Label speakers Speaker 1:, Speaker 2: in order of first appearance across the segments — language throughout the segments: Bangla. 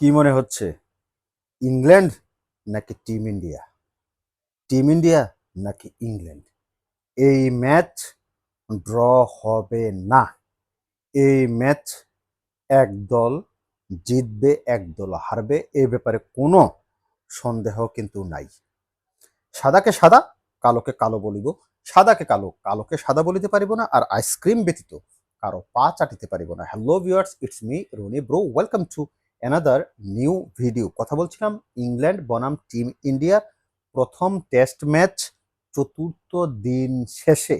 Speaker 1: কি মনে হচ্ছে? ইংল্যান্ড নাকি টিম ইন্ডিয়া? টিম ইন্ডিয়া নাকি ইংল্যান্ড? এই ম্যাচ ড্র হবে না। এই ম্যাচ এক দল জিতবে, এক দল হারবে, এ ব্যাপারে কোনো সন্দেহ কিন্তু নাই। সাদাকে সাদা, কালোকে কালো বলিব। সাদাকে কালো, কালোকে সাদা বলিতে পারিব না আর আইসক্রিম ব্যতীত কারও পা চাটিতে পারিব না। Hello viewers it's me Roni bro welcome to another new video কথা বলছিলাম ইংল্যান্ড বনাম টিম ইন্ডিয়ার প্রথম টেস্ট ম্যাচ চতুর্থ দিন শেষে।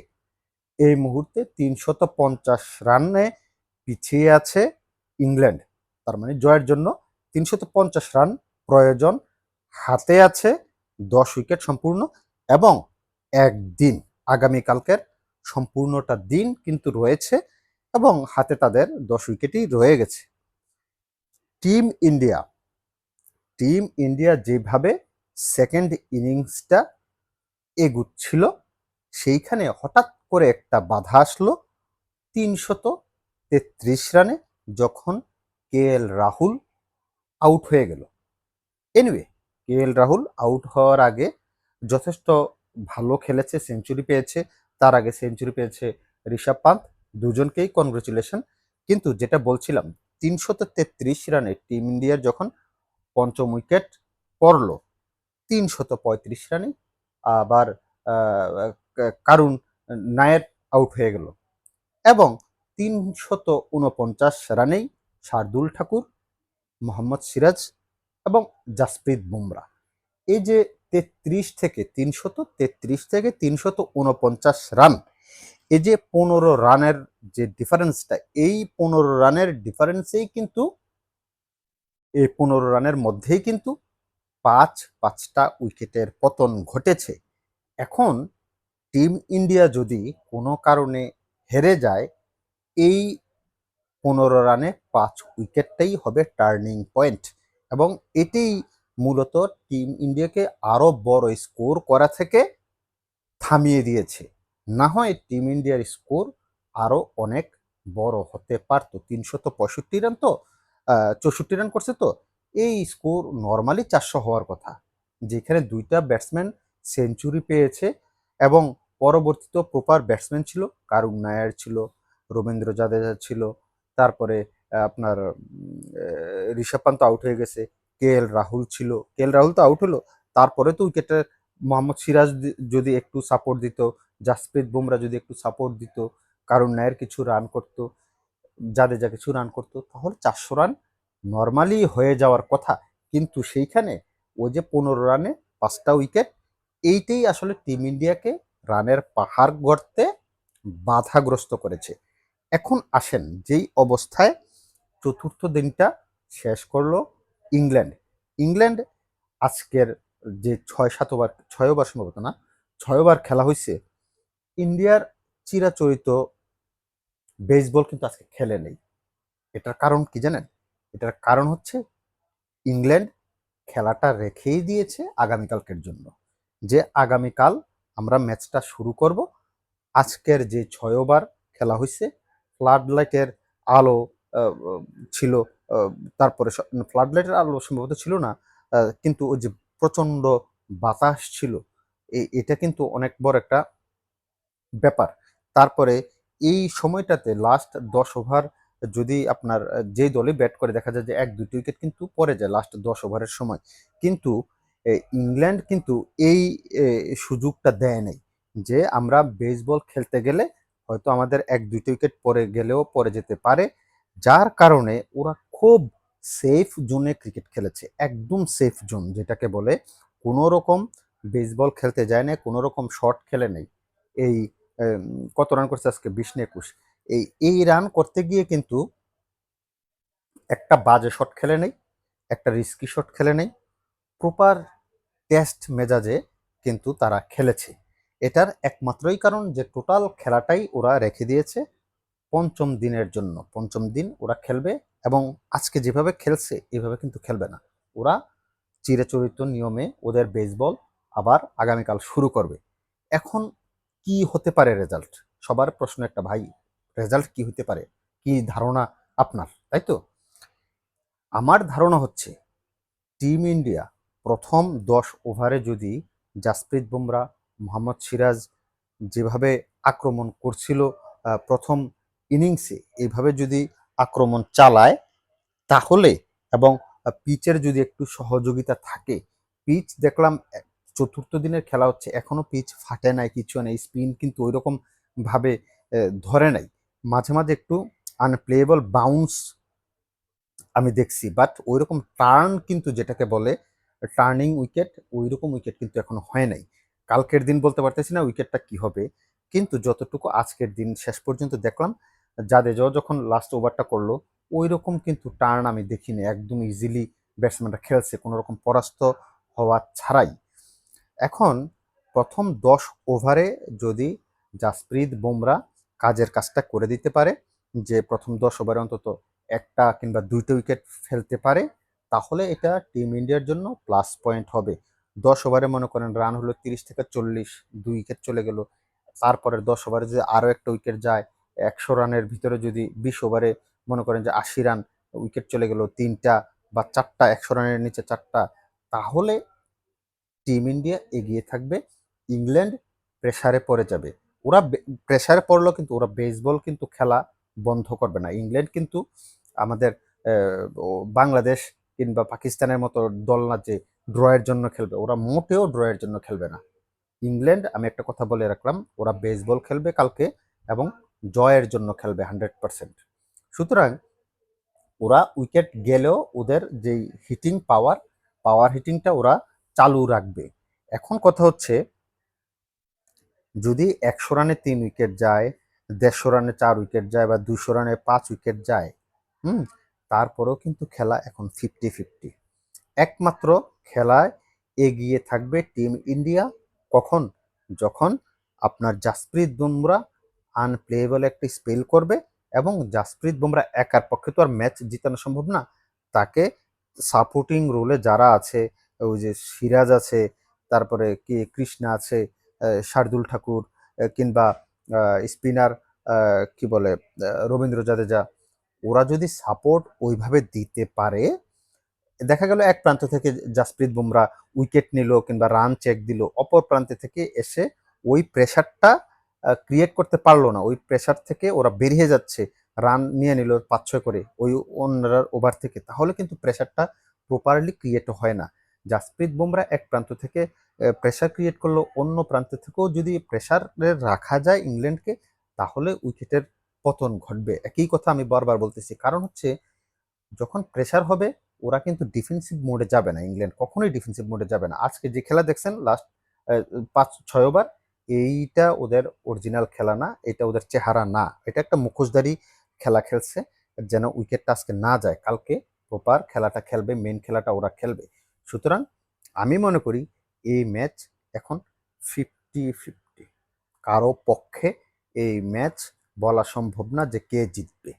Speaker 1: এই মুহূর্তে তিনশত পঞ্চাশ রানে পিছিয়ে আছে ইংল্যান্ড তার মানে জয়ের জন্য তিনশত পঞ্চাশ রান প্রয়োজন, হাতে আছে দশ উইকেট সম্পূর্ণ এবং একদিন, আগামীকালকের সম্পূর্ণটা দিন কিন্তু রয়েছে এবং হাতে তাদের দশ উইকেটই রয়ে গেছে। Team India. টিম ইন্ডিয়া যেভাবে সেকেন্ড ইনিংসটা এগুচ্ছিল, সেইখানে হঠাৎ করে একটা বাধা আসলো তিনশত তেত্রিশ রানে যখন কে এল রাহুল আউট হয়ে গেল। Anyway K L Rahul out হওয়ার আগে যথেষ্ট ভালো খেলেছে সেঞ্চুরি পেয়েছে, তার আগে সেঞ্চুরি পেয়েছে ঋষভ পান্ত দুজনকেই কনগ্রেচুলেশন কিন্তু যেটা বলছিলাম তিনশত তেত্রিশ রানে টিম ইন্ডিয়ার যখন পঞ্চম উইকেট পড়ল, তিনশত পঁয়ত্রিশ রানে আবার কারুন নায়ের আউট হয়ে গেল এবং তিনশত উনপঞ্চাশ রানেই শার্দুল ঠাকুর, মোহাম্মদ সিরাজ এবং জাসপ্রীত বুমরা। এই যে তেত্রিশ থেকে তিনশত তেত্রিশ থেকে তিনশত উনপঞ্চাশ রান এই যে পনেরো রানের যে ডিফারেন্সটা এই পনেরো রানের ডিফারেন্সেই কিন্তু, এই পনেরো রানের মধ্যেই কিন্তু পাঁচ, পাঁচটা উইকেটের পতন ঘটেছে। এখন টিম ইন্ডিয়া যদি কোনো কারণে হেরে যায়, এই পনেরো রানে পাঁচ উইকেটটাই হবে টার্নিং পয়েন্ট এবং এটি মূলত টিম ইন্ডিয়াকে আরও বড় স্কোর করা থেকে থামিয়ে দিয়েছে। না হয় টিম ইন্ডিয়ার স্কোর আরও অনেক বড় হতে পারতো। তিনশত পঁয়ষট্টি রান তো চৌষট্টি রান করছে তো, এই স্কোর নর্মালি চারশো হওয়ার কথা। যেখানে দুইটা ব্যাটসম্যান সেঞ্চুরি পেয়েছে এবং পরবর্তীতে প্রপার ব্যাটসম্যান ছিল, কারুন নায়ার ছিল, রবীন্দ্র জাদেজা ছিল, তারপরে আপনার ঋষভ পান্ত আউট হয়ে গেছে কে এল রাহুল ছিল। কে এল রাহুল তো আউট হলো, তারপরে তো উইকেটে মোহাম্মদ সিরাজ যদি একটু সাপোর্ট দিত জাসপ্রীত বুমরা যদি একটু সাপোর্ট দিত কারুন নায়ের কিছু রান করতো, জাদেজা কিছু রান করতো, তাহলে চারশো রান নর্মালি হয়ে যাওয়ার কথা। কিন্তু সেইখানে ওই যে পনেরো রানে পাঁচটা উইকেট এইটাই আসলে টিম ইন্ডিয়াকে রানের পাহাড় গড়তে বাধাগ্রস্ত করেছে। এখন আসেন, যেই অবস্থায় চতুর্থ দিনটা শেষ করল ইংল্যান্ড। ইংল্যান্ড আজকের যে ছয় সাত ওভার ছয় ওভার সম্ভবত না, ছয় ওভার খেলা হয়েছে ইন্ডিয়ার চিরাচরিত বেসবল কিন্তু আজকে খেলে নেই। এটার কারণ কি জানেন? এটার কারণ হচ্ছে ইংল্যান্ড খেলাটা রেখেই দিয়েছে আগামীকালকের জন্য। যে আগামীকাল আমরা ম্যাচটা শুরু করব, আজকের যে ছয় ওভার খেলা হয়েছে ফ্লাড লাইটের আলো ছিল তারপরে ফ্লাড লাইটের আলো সম্ভবত ছিল না কিন্তু ওই যে প্রচণ্ড বাতাস ছিল এটা কিন্তু অনেক বড় একটা ব্যাপার। তারপরে এই সময়টাতে লাস্ট দশ ওভার যদি আপনার, যেই দলে ব্যাট করে, দেখা যায় যে এক দুটি উইকেট কিন্তু পড়ে যায় লাস্ট দশ ওভারের সময়। কিন্তু ইংল্যান্ড কিন্তু এই সুযোগটা দেয় নাই যে আমরা বেসবল খেলতে গেলে হয়তো আমাদের এক দুইটি উইকেট পরে গেলেও পরে যেতে পারে। যার কারণে ওরা খুব সেফ জোনে ক্রিকেট খেলেছে। একদম সেফ জোন যেটাকে বলে কোনো রকম বেসবল খেলতে যায় না কোনো রকম শট খেলে নেই। এই কত রান করছে আজকে? বিশ না একুশ। এই এই রান করতে গিয়ে কিন্তু একটা বাজে শট খেলে নেই, একটা রিস্কি শট খেলে নেই প্রপার টেস্ট মেজাজে কিন্তু তারা খেলেছে। এটার একমাত্রই কারণ যে টোটাল খেলাটাই ওরা রেখে দিয়েছে পঞ্চম দিনের জন্য। পঞ্চম দিন ওরা খেলবে এবং আজকে যেভাবে খেলছে, এভাবে কিন্তু খেলবে না। ওরা চিরাচরিত নিয়মে ওদের বেসবল আবার আগামীকাল শুরু করবে। এখন কি হতে পারে রেজাল্ট সবার প্রশ্ন একটা, ভাই রেজাল্ট কি হতে পারে? কি ধারণা আপনার? তাই তো? আমার ধারণা হচ্ছে টিম ইন্ডিয়া প্রথম দশ ওভারে যদি জাসপ্রীত বুমরা মোহাম্মদ সিরাজ যেভাবে আক্রমণ করছিল প্রথম ইনিংসে এইভাবে যদি আক্রমণ চালায়, তাহলে এবং পিচের যদি একটু সহযোগিতা থাকে পিচ দেখলাম চতুর্থ দিনের খেলা হচ্ছে, এখনও পিচ ফাটে নাই, কিছু নেই স্পিন কিন্তু ওই রকম ভাবে ধরে নাই। মাঝে মাঝে একটু আনপ্লেয়েবল বাউন্স আমি দেখছি বাট ওই রকম টার্ন কিন্তু যেটাকে বলে টার্নিং উইকেট ওই রকম উইকেট কিন্তু এখনও হয় নাই। কালকের দিন বলতে পারতেছি না উইকেটটা কি হবে, কিন্তু যতটুকু আজকের দিন শেষ পর্যন্ত দেখলাম জাদেজাও যখন লাস্ট ওভারটা করল ওই রকম কিন্তু টার্ন আমি দেখিনি, একদম ইজিলি ব্যাটসম্যানরা খেলছে কোনো রকম পরাস্ত হওয়া ছাড়াই। এখন প্রথম দশ ওভারে যদি জাসপ্রীত বুমরা কাজের কাজটা করে দিতে পারে, যে প্রথম দশ ওভারে অন্তত একটা কিংবা দুইটা উইকেট ফেলতে পারে, তাহলে এটা টিম ইন্ডিয়ার জন্য প্লাস পয়েন্ট হবে। দশ ওভারে মনে করেন রান হলো তিরিশ থেকে চল্লিশ, দুই উইকেট চলে গেল। তারপরে দশ ওভারে যদি আরও একটা উইকেট যায়, একশো রানের ভিতরে যদি বিশ ওভারে মনে করেন যে আশি রান উইকেট চলে গেল তিনটা বা চারটা, একশো রানের নিচে চারটা, তাহলে টিম ইন্ডিয়া এগিয়ে থাকবে, ইংল্যান্ড প্রেসারে পড়ে যাবে। ওরা প্রেসারে পড়লেও কিন্তু, ওরা বেসবল কিন্তু খেলা বন্ধ করবে না। ইংল্যান্ড কিন্তু আমাদের বাংলাদেশ কিংবা পাকিস্তানের মতো দল না যে ড্রয়ের জন্য খেলবে। ওরা মোটেও ড্রয়ের জন্য খেলবে না। ইংল্যান্ড, আমি একটা কথা বলে রাখলাম, ওরা বেসবল খেলবে কালকে এবং জয়ের জন্য খেলবে হান্ড্রেড পার্সেন্ট সুতরাং ওরা উইকেট গেলেও ওদের যেই হিটিং পাওয়ার পাওয়ার হিটিংটা ওরা চালু রাখবে। এখন কথা হচ্ছে, যদি একশো রানে তিন উইকেট যায়, দেড়শো রানে চার উইকেট যায় বা দুশো রানে পাঁচ উইকেট যায়, হুম, তারপরেও কিন্তু খেলা এখন ফিফটি ফিফটি একমাত্র খেলায় এগিয়ে থাকবে টিম ইন্ডিয়া। কখন? যখন আপনার জাসপ্রীত বুমরা আনপ্লেয়েবল একটি স্পেল করবে এবং জাসপ্রীত বুমরা একার পক্ষে তো আর ম্যাচ জিতানো সম্ভব না। তাকে সাপোর্টিং রোলে যারা আছে ওই যে সিরাজ আছে, তারপরে কি কৃষ্ণা আছে শার্দুল ঠাকুর কিংবা স্পিনার কি বলে রবীন্দ্র জাদেজা, ওরা যদি সাপোর্ট ওইভাবে দিতে পারে, দেখা গেল এক প্রান্ত থেকে জাসপ্রীত বুমরা উইকেট নিল কিংবা রান চেক দিল, অপর প্রান্তে থেকে এসে ওই প্রেশারটা ক্রিয়েট করতে পারল না। ওই প্রেশার থেকে ওরা বেরিয়ে যাচ্ছে রান নিয়ে নিল পাঁচ ছয় করে, ওই অন্যরার ওভার থেকে। তাহলে কিন্তু প্রেশারটা প্রপারলি ক্রিয়েট হয় না। জাসপ্রীত বুমরা এক প্রান্ত থেকে প্রেশার ক্রিয়েট করল অন্য প্রান্ত থেকেও। যদি প্রেশারে রাখা যায় ইংল্যান্ডকে, তাহলে উইকেটের পতন ঘটবে। একই কথা আমি বারবার বলতেছি। কারণ হচ্ছে, যখন প্রেশার হবে, ওরা কিন্তু ডিফেন্সিভ মোডে যাবে না ইংল্যান্ড। কখনোই ডিফেন্সিভ মোডে যাবে না। আজকে যে খেলা দেখছেন লাস্ট পাঁচ, ছয় ওভার এইটা ওদের অরিজিনাল খেলা না, এটা ওদের চেহারা না। এটা একটা মুখোশধারী খেলা খেলছে, যেন উইকেটটা আজকে না যায়। কালকে প্রপার খেলাটা খেলবে মেন খেলাটা ওরা খেলবে। সুতরাং আমি মনে করি এই ম্যাচ এখন ফিফটি ফিফটি। কারও পক্ষে এই ম্যাচ বলা সম্ভব না যে কে জিতবে।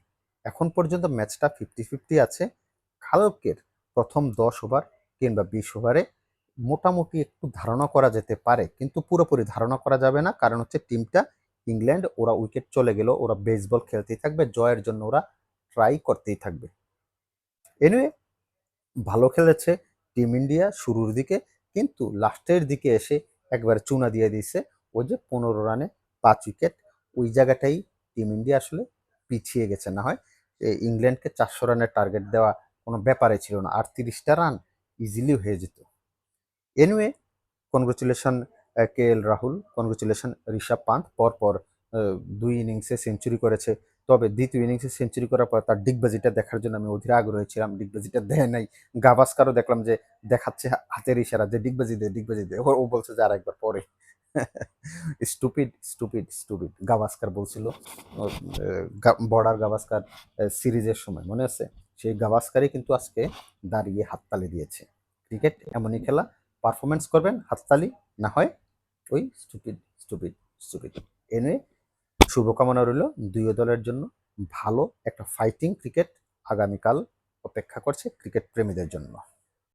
Speaker 1: এখন পর্যন্ত ম্যাচটা ফিফটি ফিফটি আছে। কালকের প্রথম দশ ওভার কিংবা বিশ ওভারে মোটামুটি একটু ধারণা করা যেতে পারে, কিন্তু পুরোপুরি ধারণা করা যাবে না। কারণ হচ্ছে টিমটা ইংল্যান্ড, ওরা উইকেট চলে গেল ওরা বেসবল খেলতেই থাকবে, জয়ের জন্য ওরা ট্রাই করতেই থাকবে। এনিওয়ে ভালো খেলেছে। টিম ইন্ডিয়া শুরুর দিকে কিন্তু লাস্টের দিকে এসে একবার চুনা দিয়ে দিয়েছে ওই যে পনেরো রানে পাঁচ উইকেট ওই জায়গাটাই টিম ইন্ডিয়া আসলে পিছিয়ে গেছে। না হয় ইংল্যান্ডকে চারশো রানের টার্গেট দেওয়া কোনো ব্যাপারে ছিল না। আর তিরিশটা রান ইজিলি হয়ে যেত। Anyway congratulation K L Rahul congratulation Rishabh Pant. পরপর দুই ইনিংসে সেঞ্চুরি করেছে। তবে দ্বিতীয় ইনিংসে সেঞ্চুরি করার পর তার ডিগবাজিটা দেখার জন্য আমি অধীর আগ্রহী ছিলাম। ডিগবাজিটা দেয় নাই। গাভাস্কারও দেখলাম যে দেখাচ্ছে হাতের ইশারা যে ডিগবাজি দে ডিগবাজি দে ও বলছে যে আরেকবার পরে। স্টুপিড স্টুপিড স্টুপিড গাভাস্কার বলছিল। বর্ডার গাভাস্কার সিরিজের সময়, মনে আছে? সেই গাভাস্কারই কিন্তু আজকে দাঁড়িয়ে হাততালি দিয়েছে। ক্রিকেট এমনই খেলা। পারফরমেন্স করবেন হাততালি, না হয় ওই স্টুপিড স্টুপিড স্টুপিড এনে শুভকামনা রইল। দুই দলের জন্য ভালো একটা ফাইটিং ক্রিকেট আগামীকাল অপেক্ষা করছে ক্রিকেট প্রেমীদের জন্য।